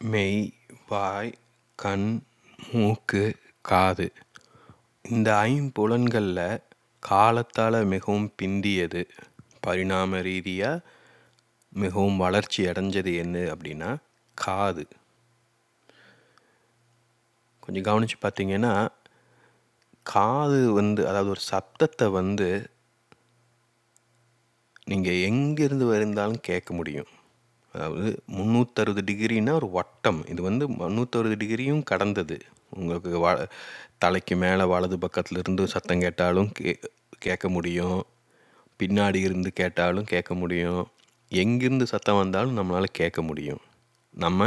மெய் வாய் கண் மூக்கு காது. இந்த ஐம்புலன்களில் காலத்தால் மிகவும் பிந்தியது. பரிணாம ரீதியாக மிகவும் வளர்ச்சி அடைஞ்சது என்ன அப்படின்னா காது. கொஞ்சம் கவனித்து பார்த்தீங்கன்னா காது வந்து அதாவது ஒரு சப்தத்தை வந்து நீங்கள் எங்கேருந்து இருந்தாலும் கேட்க முடியும். அதாவது முந்நூற்றறுபது டிகிரின்னா ஒரு வட்டம். இது வந்து முந்நூற்றறுபது டிகிரியும் கடந்தது. உங்களுக்கு வ தலைக்கு மேலே வலது பக்கத்தில் இருந்து சத்தம் கேட்டாலும் கே கேட்க முடியும். பின்னாடி இருந்து கேட்டாலும் கேட்க முடியும். எங்கிருந்து சத்தம் வந்தாலும் நம்மளால் கேட்க முடியும். நம்ம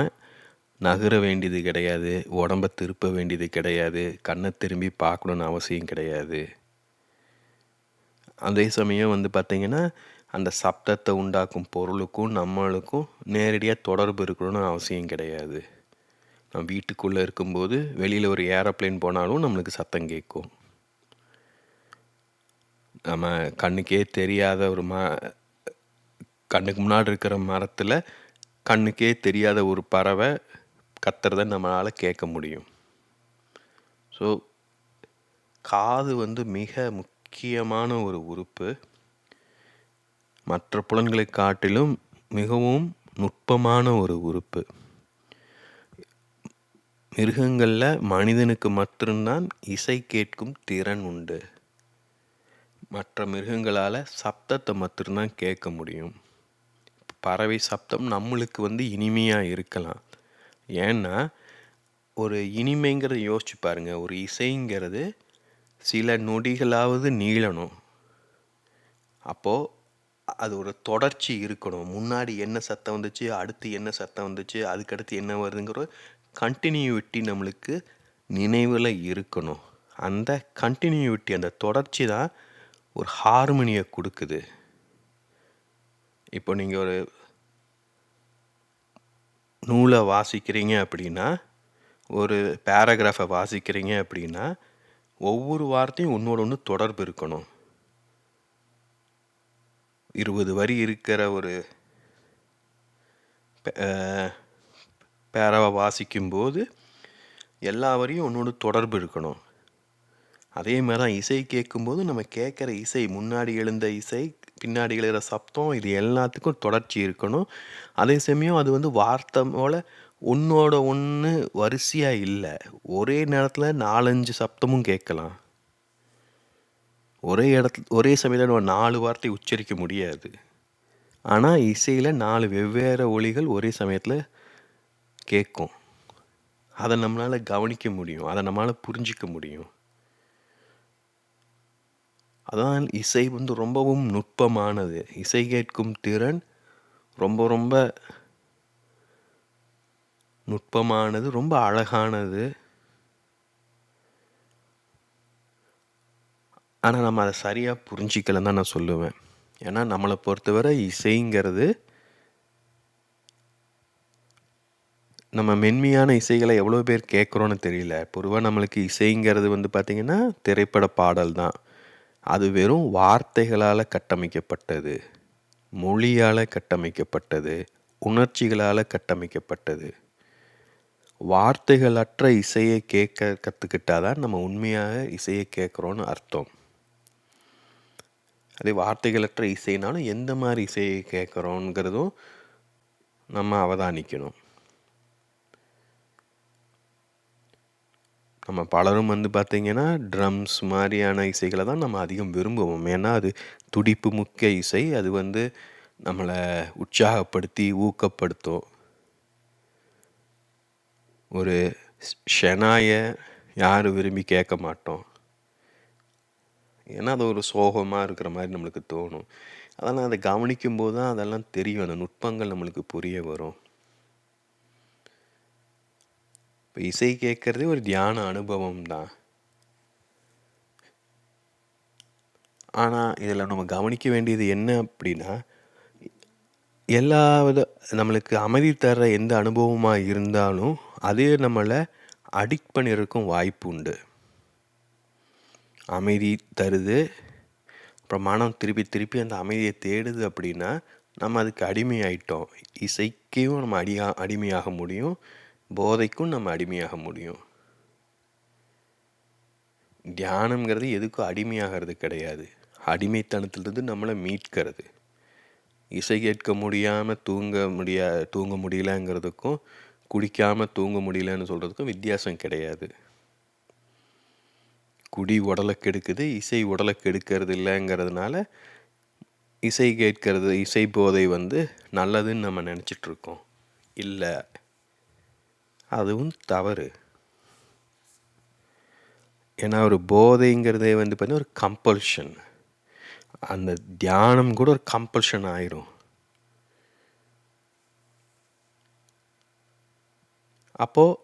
நகர வேண்டியது கிடையாது. உடம்ப திருப்ப வேண்டியது கிடையாது. கண்ணை திரும்பி பார்க்கணுன்னு அவசியம் கிடையாது. அதே சமயம் வந்து பார்த்திங்கன்னா அந்த சப்தத்தை உண்டாக்கும் பொருளுக்கும் நம்மளுக்கும் நேரடியாக தொடர்பு இருக்கணும்னு அவசியம் கிடையாது. நம்ம வீட்டுக்குள்ளே இருக்கும்போது வெளியில் ஒரு ஏரோப்ளேன் போனாலும் நம்மளுக்கு சத்தம் கேட்கும். நம்ம கண்ணுக்கே தெரியாத ஒரு ம கண்ணுக்கு முன்னாடி இருக்கிற மரத்தில் கண்ணுக்கே தெரியாத ஒரு பறவை கத்துறத நம்மளால் கேட்க முடியும். ஸோ காது வந்து மிக முக்கியமான ஒரு உறுப்பு. மற்ற புலன்களை காட்டிலும் மிகவும் நுட்பமான ஒரு உறுப்பு. மிருகங்களில் மனிதனுக்கு மட்டும்தான் இசை கேட்கும் திறன் உண்டு. மற்ற மிருகங்களால் சப்தத்தை மட்டும்தான் கேட்க முடியும். பறவை சப்தம் நம்மளுக்கு வந்து இனிமையாக இருக்கலாம். ஏன்னா ஒரு இனிமைங்கிறத யோசிச்சு பாருங்கள் ஒரு இசைங்கிறது சில நொடிகளாவது நீளணும். அப்போது அது ஒரு தொடர்ச்சி இருக்கணும். முன்னாடி என்ன சத்தம் வந்துச்சு அடுத்து என்ன சத்தம் வந்துச்சு அதுக்கடுத்து என்ன வருதுங்கிற கண்டினியூட்டி நம்மளுக்கு நினைவில் இருக்கணும். அந்த கண்டினியூட்டி அந்த தொடர்ச்சி தான் ஒரு ஹார்மோனியை கொடுக்குது. இப்போ நீங்கள் ஒரு நூலை வாசிக்கிறீங்க அப்படின்னா ஒரு பேராகிராஃபை வாசிக்கிறீங்க அப்படின்னா ஒவ்வொரு வார்த்தையும் ஒன்றோட ஒன்று தொடர்பு இருக்கணும். இருபது வரி இருக்கிற ஒரு பேராவை வாசிக்கும்போது எல்லா வரியும் ஒன்றோட தொடர்பு இருக்கணும். அதே மாதிரி தான் இசை கேட்கும்போது நம்ம கேட்குற இசை முன்னாடி எழுந்த இசை பின்னாடி எழுகிற சப்தம் இது எல்லாத்துக்கும் தொடர்ச்சி இருக்கணும். அதே சமயம் அது வந்து வார்த்தை போல் ஒன்றோட ஒன்று வரிசையாக இல்லை. ஒரே நேரத்தில் நாலஞ்சு சப்தமும் கேட்கலாம். ஒரே இடத்துல ஒரே சமயத்தில் நம்ம நாலு வார்த்தை உச்சரிக்க முடியாது. ஆனால் இசையில் நாலு வெவ்வேறு ஒளிகள் ஒரே சமயத்தில் கேட்கும். அதை நம்மளால் கவனிக்க முடியும். அதை நம்மளால் புரிஞ்சிக்க முடியும். அதான் இசை வந்து ரொம்பவும் நுட்பமானது. இசை கேட்கும் திறன் ரொம்ப ரொம்ப நுட்பமானது ரொம்ப அழகானது. ஆனால் நம்ம அதை சரியாக புரிஞ்சிக்கலன்னு தான் நான் சொல்லுவேன். ஏன்னா நம்மளை பொறுத்தவரை இசைங்கிறது நம்ம மென்மையான இசைகளை எவ்வளோ பேர் கேட்குறோன்னு தெரியல. பொதுவாக நம்மளுக்கு இசைங்கிறது வந்து பார்த்திங்கன்னா திரைப்பட பாடல் தான். அது வெறும் வார்த்தைகளால் கட்டமைக்கப்பட்டது மொழியால் கட்டமைக்கப்பட்டது உணர்ச்சிகளால் கட்டமைக்கப்பட்டது. வார்த்தைகளற்ற இசையை கேட்க கற்றுக்கிட்டாதான் நம்ம உண்மையாக இசையை கேட்குறோன்னு அர்த்தம். அதே வார்த்தைகளற்ற இசைனாலும் எந்த மாதிரி இசையை கேட்குறோங்கிறதும் நம்ம அவதானிக்கணும். நம்ம பலரும் வந்து பார்த்திங்கன்னா ட்ரம்ஸ் மாதிரியான இசைகளை தான் நம்ம அதிகம் விரும்புவோம். ஏன்னா அது துடிப்பு முக்கிய இசை. அது வந்து நம்மளை உற்சாகப்படுத்தி ஊக்கப்படுத்தும். ஒரு ஷெனாயை யாரும் விரும்பி கேட்க மாட்டோம். ஏன்னா அது ஒரு சோகமாக இருக்கிற மாதிரி நம்மளுக்கு தோணும். அதெல்லாம் அதை கவனிக்கும் போது தான் அதெல்லாம் தெரியும். அந்த நுட்பங்கள் நம்மளுக்கு புரிய வரும். இப்போ இசை கேட்குறதே ஒரு தியான அனுபவம் தான். ஆனால் இதில் நம்ம கவனிக்க வேண்டியது என்ன அப்படின்னா எல்லா வித நம்மளுக்கு அமைதி தர்ற எந்த அனுபவமாக இருந்தாலும் அதே நம்மளை அடிக்ட் பண்ணியிருக்கும் வாய்ப்பு உண்டு. அமைதி தருது. அப்புறம் மனம் திருப்பி திருப்பி அந்த அமைதியை தேடுது அப்படின்னா நம்ம அதுக்கு அடிமையாயிட்டோம். இசைக்கும் நம்ம அடியா அடிமையாக முடியும். போதைக்கும் நம்ம அடிமையாக முடியும். தியானம்ங்கிறது எதுக்கும் அடிமையாகிறது கிடையாது. அடிமைத்தனத்திலிருந்து நம்மளை மீட்கிறது. இசை கேட்க முடியாமல் தூங்க முடியா தூங்க முடியலங்கிறதுக்கும் குடிக்காமல் தூங்க முடியலன்னு சொல்கிறதுக்கும் வித்தியாசம் கிடையாது. குடி உடலை கெடுக்குது இசை உடலை கெடுக்கிறது இல்லைங்கிறதுனால இசை கேட்கறது இசை போதை வந்து நல்லதுன்னு நம்ம நினச்சிட்ருக்கோம். இல்லை அதுவும் தவறு. ஏன்னா ஒரு போதைங்கிறதே வந்து பார்த்தீங்கன்னா ஒரு கம்பல்ஷன் அந்த தியானம் கூட ஒரு கம்பல்ஷன் ஆயிரும். அப்போது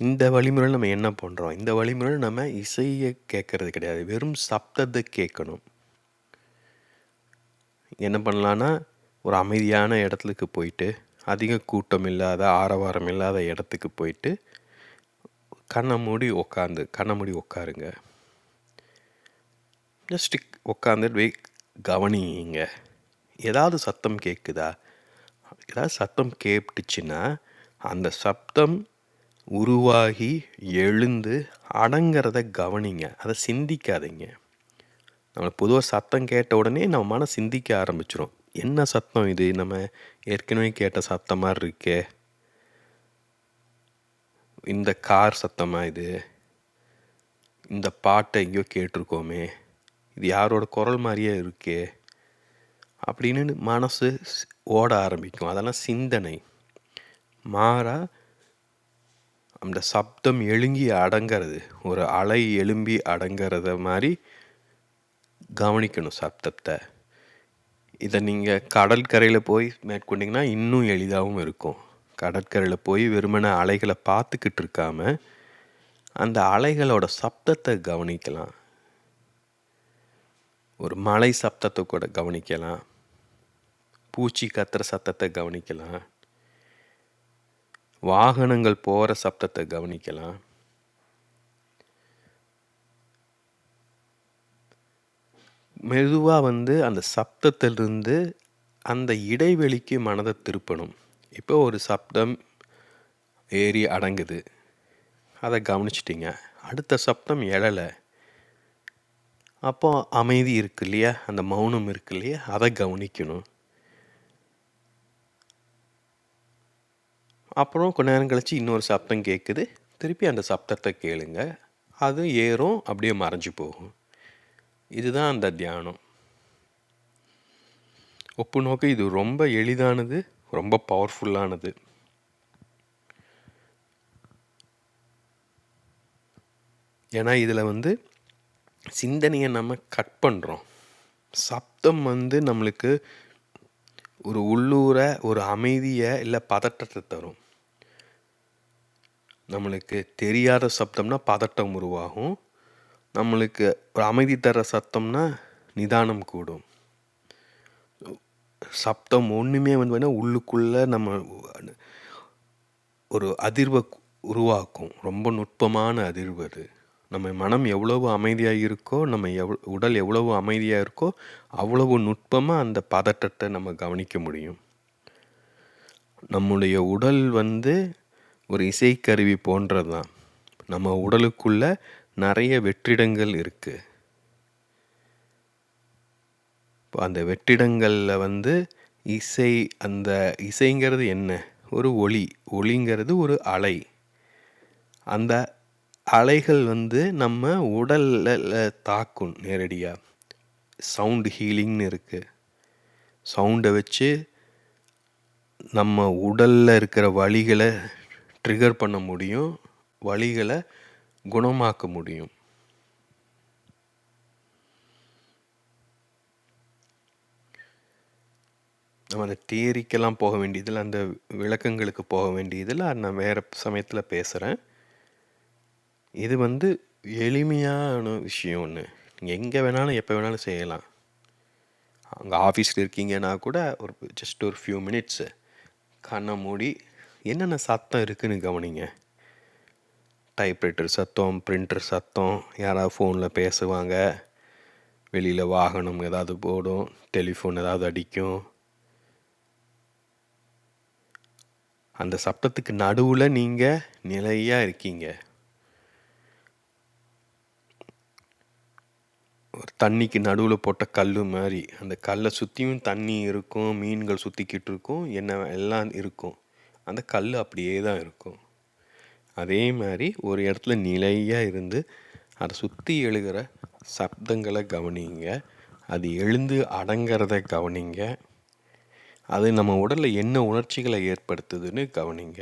இந்த வழிமுறையில் நம்ம என்ன பண்ணுறோம் இந்த வழிமுறையில் நம்ம இசையை கேட்கறது கிடையாது. வெறும் சப்தத்தை கேட்கணும். என்ன பண்ணலான்னா ஒரு அமைதியான இடத்துக்கு போயிட்டு அதிக கூட்டம் இல்லாத ஆரவாரம் இல்லாத இடத்துக்கு போயிட்டு கண்ணை மூடி உக்காந்து கண்ணை மூடி உட்காருங்க ஜஸ்ட் உட்காந்துட்டு போய் கவனிங்க. ஏதாவது சத்தம் கேட்குதா? ஏதாவது சத்தம் கேட்டுச்சுன்னா அந்த சப்தம் உருவாகி எழுந்து அடங்கிறத கவனிங்க. அதை சிந்திக்காதீங்க. நம்ம பொதுவாக சத்தம் கேட்ட உடனே நம்ம மன சிந்திக்க ஆரம்பிச்சிடும் என்ன சத்தம் இது? நம்ம ஏற்கனவே கேட்ட சத்தம் மாதிரி இருக்கே. இந்த கார் சத்தமாக இது? இந்த பாட்டை எங்கேயோ கேட்டிருக்கோமே. இது யாரோட குரல் மாதிரியே இருக்கே. அப்படின்னு மனசு ஓட ஆரம்பிக்கும். அதெல்லாம் சிந்தனை. மாறா அந்த சப்தம் எழுங்கி அடங்கிறது ஒரு அலை எழும்பி அடங்கிறத மாதிரி கவனிக்கணும் சப்தத்தை. இதை நீங்கள் கடற்கரையில் போய் மேற்கொண்டிங்கன்னா இன்னும் எளிதாகவும் இருக்கும். கடற்கரையில் போய் வெறுமன அலைகளை பார்த்துக்கிட்டு இருக்காம அந்த அலைகளோட சப்தத்தை கவனிக்கலாம். ஒரு மலை சப்தத்தை கூட கவனிக்கலாம். பூச்சி கத்துற சத்தத்தை கவனிக்கலாம். வாகனங்கள் போகிற சப்தத்தை கவனிக்கலாம். மெதுவாக வந்து அந்த சப்தத்திலிருந்து அந்த இடைவெளிக்கு மனதை திருப்பணும். இப்போ ஒரு சப்தம் ஏறி அடங்குது. அதை கவனிச்சிட்டிங்க. அடுத்த சப்தம் எழலை. அப்போ அமைதி இருக்கு இல்லையா? அந்த மௌனம் இருக்கு இல்லையா? அதை கவனிக்கணும். அப்புறம் கொஞ்ச நேரம் கழிச்சு இன்னொரு சப்தம் கேட்குது திருப்பி அந்த சப்தத்தை கேளுங்க. அது ஏறும் அப்படியே மறைஞ்சு போகும். இதுதான் அந்த தியானம். ஒப்பு நோக்க இது ரொம்ப எளிதானது ரொம்ப பவர்ஃபுல்லானது ஏன்னா இதில் வந்து சிந்தனையை நம்ம கட் பண்ணுறோம் சப்தம் வந்து நம்மளுக்கு ஒரு உள்ளூர ஒரு அமைதியை இல்லை பதட்டத்தை தரும். நம்மளுக்கு தெரியாத சப்தம்னா பதட்டம் உருவாகும். நம்மளுக்கு ஒரு அமைதி தர சத்தம்னா நிதானம் கூடும். சப்தம் ஒன்றுமே வந்து பார்த்தீங்கன்னா உள்ளுக்குள்ளே நம்ம ஒரு அதிர்வை உருவாக்கும். ரொம்ப நுட்பமான அதிர்வு அது. நம்ம மனம் எவ்வளவு அமைதியாக இருக்கோ நம்ம எவ் உடல் எவ்வளவு அமைதியாக இருக்கோ அவ்வளவு நுட்பமாக அந்த பதட்டத்தை நம்ம கவனிக்க முடியும். நம்முடைய உடல் வந்து ஒரு இசைக்கருவி போன்றது தான் நம்ம உடலுக்குள்ள நிறைய வெற்றிடங்கள் இருக்குது இப்போ அந்த வெற்றிடங்களில் வந்து இசை அந்த இசைங்கிறது என்ன? ஒரு ஒளி. ஒளிங்கிறது ஒரு அலை. அந்த அலைகள் வந்து நம்ம உடலில் தாக்கும் நேரடியாக சவுண்டு ஹீலிங்னு இருக்குது சவுண்டை வச்சு நம்ம உடலில் இருக்கிற வழிகளை ட்ரிகர் பண்ண முடியும் வலிகளை குணமாக்க முடியும். நம்ம அந்த தியரிக்கெல்லாம் போக வேண்டியதில் அந்த விளக்கங்களுக்கு போக வேண்டியதில் நான் வேறு சமயத்தில் பேசுகிறேன் இது வந்து எளிமையான விஷயம் ஒன்று நீங்கள் எங்கே வேணாலும் எப்போ வேணாலும் செய்யலாம். அங்கே ஆஃபீஸில் இருக்கீங்கன்னா கூட ஒரு ஜஸ்ட் ஒரு ஃபியூ மினிட்ஸு கண்ணை மூடி என்னென்ன சத்தம் இருக்குதுன்னு கவனிங்க. டைப்ரைட்டர் சத்தம் பிரிண்டர் சத்தம் யாராவது ஃபோனில் பேசுவாங்க. வெளியில் வாகனம் ஏதாவது போடும் டெலிஃபோன் ஏதாவது அடிக்கும். அந்த சப்தத்துக்கு நடுவில் நீங்கள் நிலையாக இருக்கீங்க. ஒரு தண்ணிக்கு நடுவில் போட்ட கல் மாதிரி அந்த கல்லை சுற்றியும் தண்ணி இருக்கும் மீன்கள் சுற்றிக்கிட்டு இருக்கும் என்ன எல்லாம் இருக்கும். அந்த கல் அப்படியே தான் இருக்கும். அதே மாதிரி ஒரு இடத்துல நிலையாக இருந்து அதை சுற்றி எழுகிற சப்தங்களை கவனிங்க. அது எழுந்து அடங்கிறத கவனிங்க. அது நம்ம உடலில் என்ன உணர்ச்சிகளை ஏற்படுத்துதுன்னு கவனிங்க.